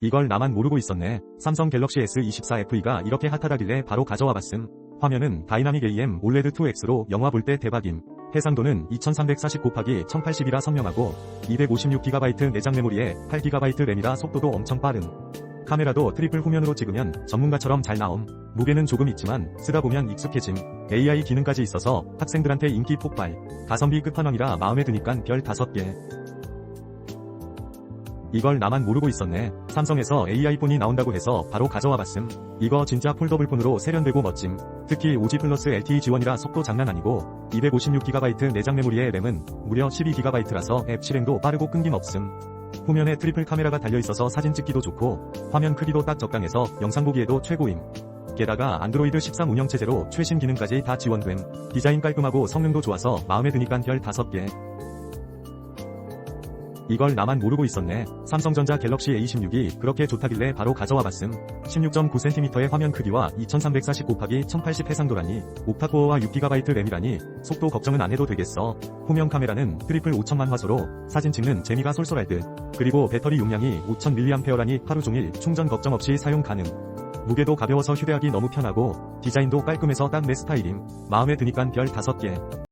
이걸 나만 모르고 있었네. 삼성 갤럭시 S24 FE가 이렇게 핫하다길래 바로 가져와 봤음. 화면은 다이나믹 AM 올레드 2X로 영화 볼 때 대박임. 해상도는 2340 곱하기 1080이라 선명하고 256GB 내장 메모리에 8GB 램이라 속도도 엄청 빠름. 카메라도 트리플 후면으로 찍으면 전문가처럼 잘 나옴. 무게는 조금 있지만 쓰다 보면 익숙해짐. AI 기능까지 있어서 학생들한테 인기 폭발. 가성비 끝판왕이라 마음에 드니깐 별 5개. 이걸 나만 모르고 있었네. 삼성에서 AI폰이 나온다고 해서 바로 가져와 봤음. 이거 진짜 폴더블폰으로 세련되고 멋짐. 특히 OG 플러스 LTE 지원이라 속도 장난 아니고 256GB 내장 메모리의 램은 무려 12GB라서 앱 실행도 빠르고 끊김없음. 후면에 트리플 카메라가 달려있어서 사진 찍기도 좋고 화면 크기도 딱 적당해서 영상 보기에도 최고임. 게다가 안드로이드 13 운영체제로 최신 기능까지 다 지원됨. 디자인 깔끔하고 성능도 좋아서 마음에 드니깐 별 5개. 이걸 나만 모르고 있었네. 삼성전자 갤럭시 A16이 그렇게 좋다길래 바로 가져와 봤음. 16.9cm의 화면 크기와 2340 곱하기 1080 해상도라니, 옥타코어와 6GB 램이라니, 속도 걱정은 안 해도 되겠어. 후면 카메라는 트리플 5천만 화소로 사진 찍는 재미가 쏠쏠할 듯. 그리고 배터리 용량이 5000mAh라니 하루 종일 충전 걱정 없이 사용 가능. 무게도 가벼워서 휴대하기 너무 편하고, 디자인도 깔끔해서 딱 내 스타일임. 마음에 드니깐 별 5개.